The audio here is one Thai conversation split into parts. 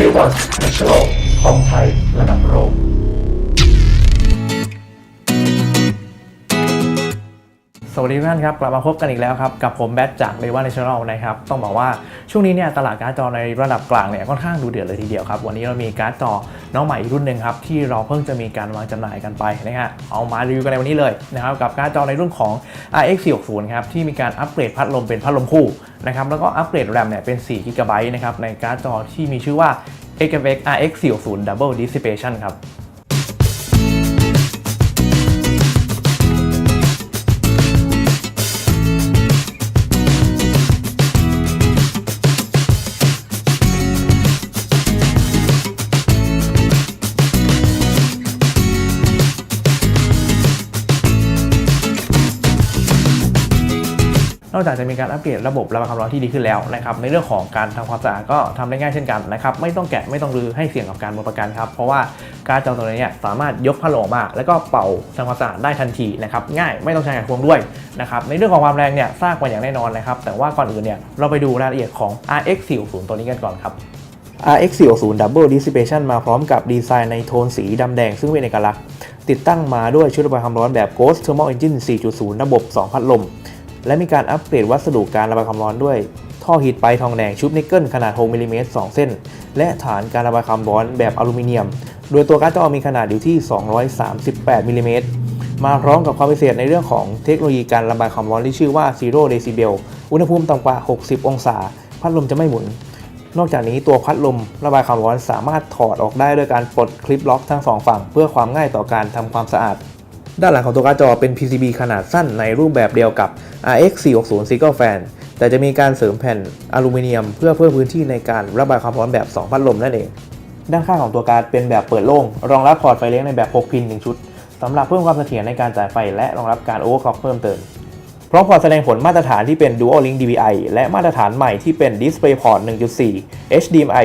เรียกว่าแนชโลของไทยระดับโลก สวัสดีทุกท่านครับกลับมาพบกันอีกแล้วครับ กับผมแบทจาก r e v a National นะครับ ต้องบอกว่าช่วงนี้เนี่ยตลาดการ์ดจอในระดับกลางเนี่ยค่อนข้างดูเดือดเลยทีเดียวครับ วันนี้เรามีการ์ดจอน้องใหม่อีกรุ่นหนึ่งครับ ที่เราเพิ่งจะมีการวางจำหน่ายกันไปนะฮะเอามารีวิวกันในวันนี้เลยนะครับ กับการ์ดจอในรุ่นของ RX 460ครับที่มีการอัปเกรดพัดลมเป็นพัดลมคู่นะครับแล้วก็อัปเกรดแรมเนี่ยเป็น4 g b นะครับในการ์ดจอที่มีชื่อว่า XFX RX 460 Double Dissipation ครับ นอกจากจะมีการอัปเกรดระบบระบายความร้อนที่ดีขึ้นแล้วนะครับในเรื่องของการทำความสะอาดก็ทำได้ง่ายเช่นกันนะครับไม่ต้องแกะไม่ต้องรื้อให้เสี่ยงกับการหมดประกันครับเพราะว่าการจอตัวนี้เนี่ยสามารถยกพัดลมออกมา แล้วก็เป่าทำความสะอาดได้ทันทีนะครับง่ายไม่ต้องใช้ไขควงด้วยนะครับในเรื่องของความแรงเนี่ยทราบมาอย่างแน่นอนนะครับแต่ว่าก่อนอื่นเนี่ยเราไปดูรายละเอียดของ RX 4 0ตัวนี้กันก่อนครับ RX 4 0 Double Dissipation มาพร้อมกับดีไซน์ในโทนสีดำแดงซึ่งเป็นเอกลักษณ์ ติดตั้งมาด้วยชุดระบายความร้อนแบบ Ghost Thermal Engine 4.0 ระบบ 2 พัดลม และมีการอัปเกรดวัสดุการระบายความร้อนด้วย ท่อฮีทไปทองแดงชุบนิกเกิลขนาด 6มิลลิเมตร2เส้น และฐานการระบายความร้อนแบบอลูมิเนียม โดยตัวการ์ดจอมีขนาดอยู่ที่ 238มิลลิเมตรมาพร้อมกับความพิเศษในเรื่องของเทคโนโลยีการระบายความร้อนที่ชื่อว่า Zero Decibel อุณหภูมิต่ำกว่า 60 องศา พัดลมจะไม่หมุน นอกจากนี้ตัวพัดลมระบายความร้อนสามารถถอดออกได้ด้วยการปลดคลิปล็อกทั้งสองฝั่ง เพื่อความง่ายต่อการทำความสะอาด ด้านหลังของตัวการ์ดจอเป็น PCB ขนาดสั้นในรูปแบบเดียวกับ RX 460 Single Fan แต่จะมีการเสริมแผ่นอลูมิเนียม เพื่อเพิ่มพื้นที่ในการระบายความร้อนแบบ 2 พัดลมนั่นเอง ด้านข้างของตัวการ์ดเป็นแบบเปิดโล่ง รองรับพอร์ตไฟเลี้ยงในแบบ 6 พิน 1 ชุดสำหรับเพิ่มความเสถียรในการจ่ายไฟและรองรับการโอเวอร์คล็อกเพิ่มเติมพร้อมพอร์ตแสดงผลมาตรฐานที่เป็น Dual Link DVI และมาตรฐานใหม่ที่เป็น DisplayPort 1.4 HDMI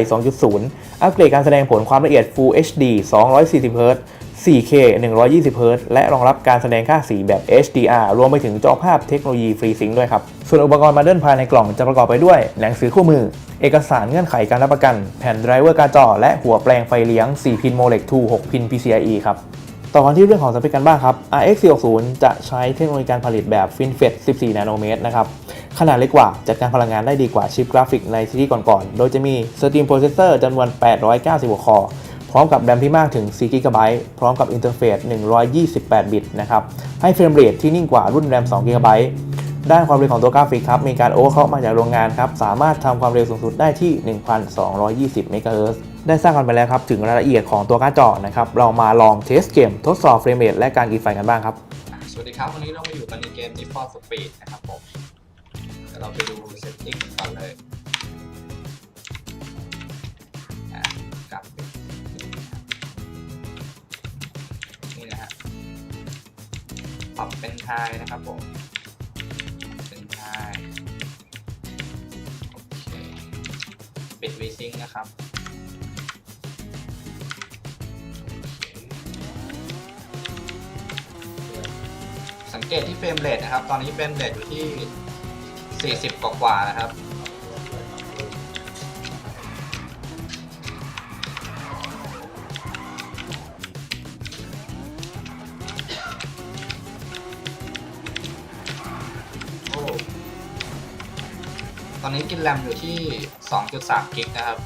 2.0 อัปเกรดการแสดงผลความละเอียด Full HD 240Hz 4K 120Hz และรองรับการแสดงค่าสีแบบ HDR รวมไปถึงจอภาพเทคโนโลยี FreeSync ด้วยครับ ส่วนอุปกรณ์มาเดิลภายในกล่องจะประกอบไปด้วย หนังสือคู่มือ เอกสารเงื่อนไขการรับประกัน แผ่นไดรเวอร์การ์จอ และหัวแปลงไฟเลี้ยง 4 พิน Molex 2 6พิน PCIe ครับต่อกันที่เรื่องของสเปคกันบ้างครับ RX 460จะใช้เทคโนโลยีการผลิตแบบ FinFET 14 นาโนเมตรนะครับ ขนาดเล็กกว่า จัดการพลังงานได้ดีกว่าชิปกราฟิกในซีรีส์ก่อนๆ โดยจะมี Steam Processor จำนวน 896 คอร์ พร้อมกับแรมที่มากถึง 4 g b พร้อมกับอินเทอร์เฟซ 128 บิตนะครับ ให้เฟรมเรทที่นิ่งกว่ารุ่นแรม 2 g b ด้านความเร็วของตัวกราฟิกครับ มีการโอเวอร์คล็อกมาจากโรงงานครับ สามารถทำความเร็วสูงสุดได้ที่ 1,220เมกะเฮิรตซ์ได้สร้างกันไปแล้วครับ ถึงรายละเอียดของตัวการ์ดจอนะครับ เรามาลองเทสเกม ทดสอบเฟรมเรทและการกินไฟกันบ้างครับ สวัสดีครับ วันนี้เรามาอยู่กันในเกม Need for Speed นะครับผมเดี๋ยวเราไปดูเซตติ้งก่อนเลยกลับไป รับเป็นไทยนะครับผมเป็นไทยโอเคปิดวีซิงนะครับสังเกตที่เฟรมเรทนะครับ ตอนนี้เฟรมเรทอยู่ที่ 40 กว่าๆนะครับ ตอนนี้กินแรมอยู่ที่ 2.3 กิกนะครับ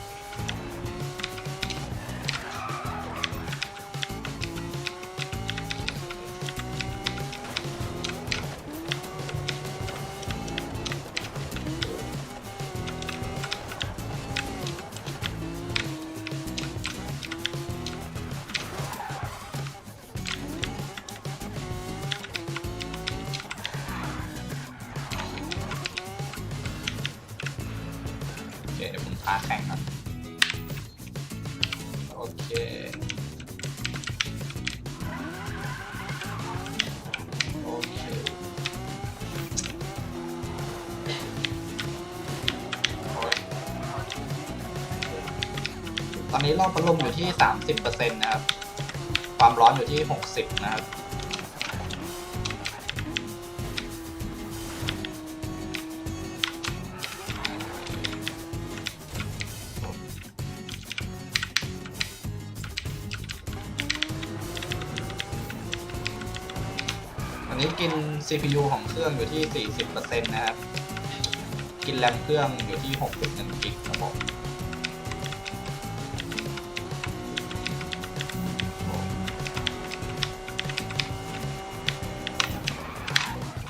พาแข่งครับ โอเคโอเคตอนนี้รอบพัดลมอยู่ที่ 30%นะครับ ความร้อนอยู่ที่ 60 นะครับ กิน CPU ของเครื่องอยู่ที่ 40%นะครับ กินแรมเครื่องอยู่ที่61กิกครับผม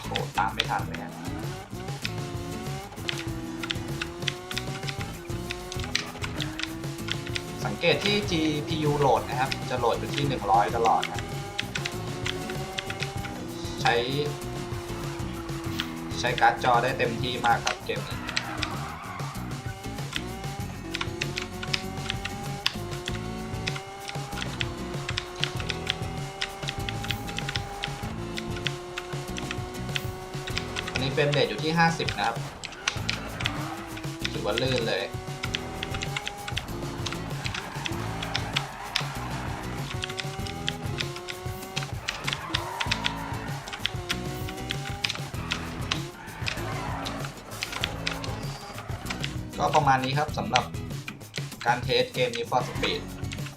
โอ้ตามไม่ทันเลยฮะสังเกตที่ GPU โหลดนะครับ จะโหลดอยู่ที่ 100 ตลอดนะใช้ ใช้การ์ดจอได้เต็มที่มากครับเกมนี้อันนี้เฟรมเรทอยู่ที่ 50 นะครับถือว่าลื่นเลย ก็ประมาณนี้ครับสำหรับการเทสเกมนี้ for speed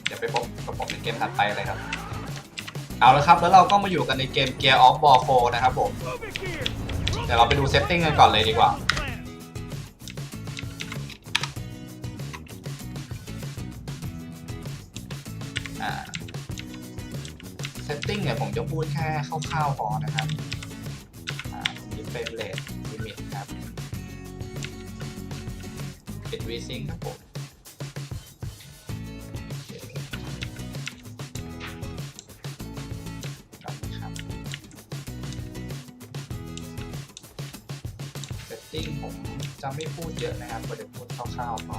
เดี๋ยวไปพบกับผมในเกมถัดไปเลยครับเอาละครับ แล้วเราก็มาอยู่กันในเกม Gear of War 4นะครับผม เดี๋ยวเราไปดูเซตติ้งกันก่อนเลยดีกว่า เซตติ้งเนี่ยผมจะพูดแค่คร่าวๆพอนะครับอ่ามีเฟรมเรท เปิด VSync ครับผมเคครับครับ setting ผมจะไม่พูดเยอะนะครับก็จะพูดคร่าวๆพอ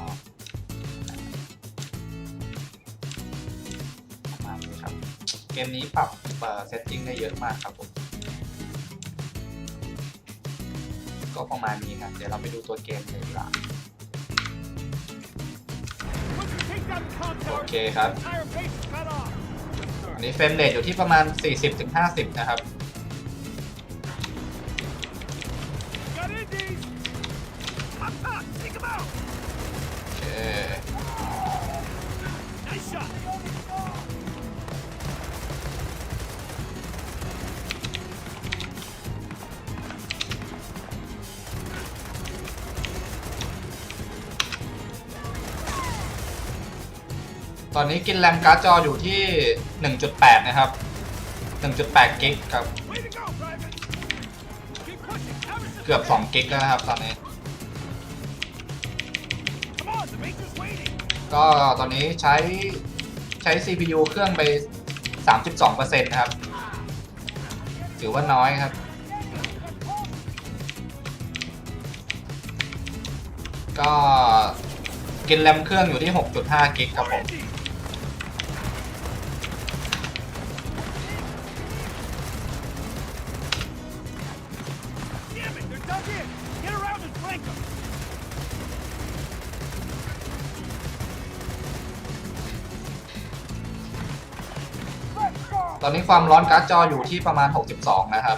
ประมาณนี้ครับ เกมนี้ปรับเอ่อ setting ได้เยอะมากครับผม ก็ประมาณนี้ครับ เดี๋ยวเราไปดูตัวเกมเลยดีกว่า โอเคครับ อันนี้เฟรมเรทอยู่ที่ประมาณ 40-50 นะครับ อนนี้กินแรมการ์ดจออยู่ที่ 1.8 นะครับ 1.8 กิกครับ เกือบ 2 กิกแล้วนะครับตอนนี้ ก็ตอนนี้ใช้ใช้ CPU เครื่องไป 32%นะครับ ถือว่าน้อยครับ ก็กินแรมเครื่องอยู่ที่ 6.5 กิกครับผม อนนี้ความร้อนการ์ดจออยู่ที่ประมาณ 62 นะครับ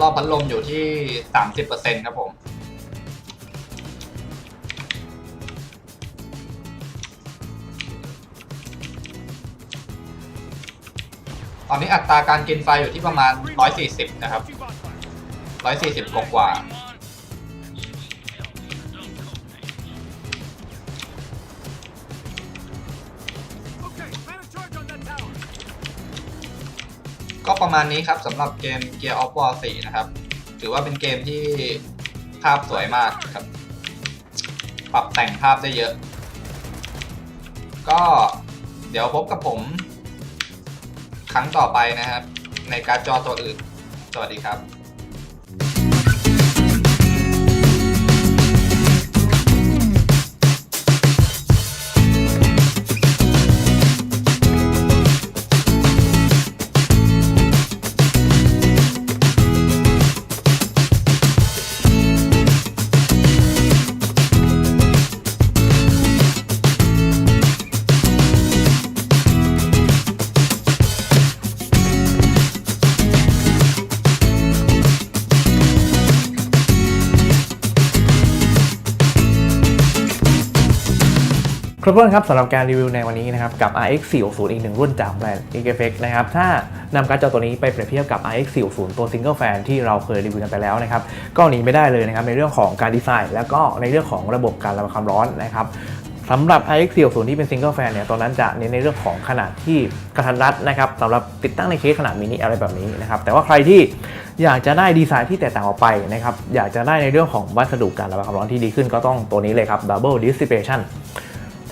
รอบพัดลมอยู่ที่ 30%ครับผม ตอนนี้อัตราการกินไฟอยู่ที่ประมาณ 140 นะครับ 140 กว่า ก็ประมาณนี้ครับสำหรับเกม Gear of War 4 นะครับ ถือว่าเป็นเกมที่ภาพสวยมากครับ ปรับแต่งภาพได้เยอะ ก็เดี๋ยวพบกับผม ครั้งต่อไปนะครับ ในการดจอตัวอื่น สวัสดีครับ พื่อนครับสำหรับการรีวิวในวันนี้นะครับกับ RX 460อีกหนึ่งรุ่นจากแบรนด์ e g f x นะครับถ้านำการ์ดจอตัวนี้ไปเปรียบเทียบกับ RX 460ตัว Single Fan ที่เราเคยรีวิวกันไปแล้วนะครับก็หนีไม่ได้เลยนะครับในเรื่องของการดีไซน์ แล้วก็ในเรื่องของระบบการระบายความร้อนนะครับสำหรับ RX 4 0ที่เป็น Single Fan เนี่ยตอนนั้นจะเน้นในเรื่องของขนาดที่กระทัดรัดนะครับสำหรับติดตั้งในเคสขนาดมินิอะไรแบบนี้นะครับแต่ว่าใครที่อยากจะได้ดีไซน์ที่แตกต่างออกไปนะครับอยากจะได้ในเรื่องของวัสดุการระบายความร้อนที่ดีขึ้นก็ต้องตัวนี้เลยครับ Double Dissipation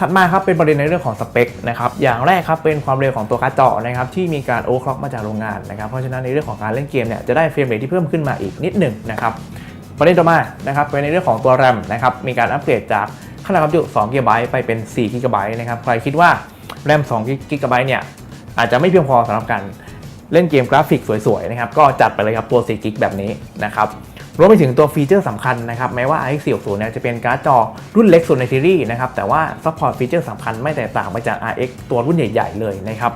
ถัดมาครับเป็นประเด็นในเรื่องของสเปคนะครับอย่างแรกครับเป็นความเร็วของตัวการ์ดจอนะครับที่มีการโอเวอร์คล็อกมาจากโรงงานนะครับเพราะฉะนั้นในเรื่องของการเล่นเกมเนี่ยจะได้เฟรมเรทที่เพิ่มขึ้นมาอีกนิดหนึ่งนะครับประเด็นต่อมานะครับเป็นในเรื่องของตัวแรมนะครับมีการอัปเกรดจากขนาดความจุ2 GB ไปเป็น4 GB นะครับใครคิดว่าแรม2 GB เนี่ยอาจจะไม่เพียงพอสำหรับการ เล่นเกมกราฟิกสวยๆนะครับก็จัดไปเลยครับตัว4 GB แบบนี้นะครับรวมไปถึงตัวฟีเจอร์สำคัญนะครับแม้ว่า RX 460เนี่ยจะเป็นการ์ดจอรุ่นเล็กสุดในซีรีส์นะครับแต่ว่าซัพพอร์ตฟีเจอร์สำคัญไม่แตกต่างไปจาก RX ตัวรุ่นใหญ่ๆเลยนะครับ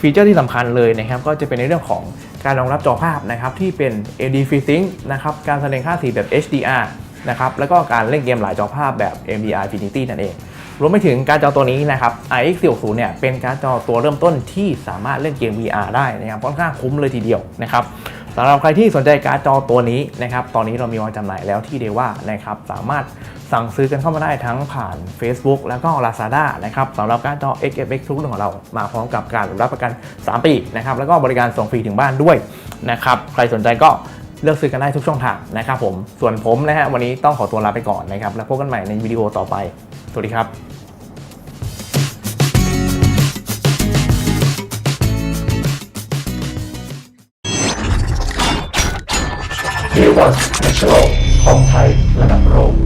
ฟีเจอร์ที่สำคัญเลยนะครับก็จะเป็นในเรื่องของการรองรับจอภาพนะครับที่เป็น AD FreeSync นะครับการแสดงค่าสีแบบ HDR นะครับแล้วก็การเล่นเกมหลายจอภาพแบบ NVR Infinity นั่นเอง รวมไปถึงการ์ดจอตัวนี้นะครับ RX 460เนี่ยเป็นการ์ดจอตัวเริ่มต้นที่สามารถเล่นเกม VR ได้นะครับค่อนข้างคุ้มเลยทีเดียวนะครับสำหรับใครที่สนใจการ์ดจอตัวนี้นะครับตอนนี้เรามีวางจำหน่ายแล้วที่เดว่านะครับสามารถสั่งซื้อกันเข้ามาได้ทั้งผ่าน Facebook แล้วก็ Lazada นะครับสำหรับการ์ดจอ XFX ทุกรุ่นของเรามาพร้อมกับการรับประกัน 3 ปีนะครับแล้วก็บริการส่งฟรีถึงบ้านด้วยนะครับใครสนใจก็ เลือกซื้อกันได้ทุกช่องทางนะครับผม ส่วนผมนะฮะวันนี้ต้องขอตัวลาไปก่อนนะครับ แล้วพบกันใหม่ในวิดีโอต่อไป สวัสดีครับเดวันแนชโลของไทยระดับโลก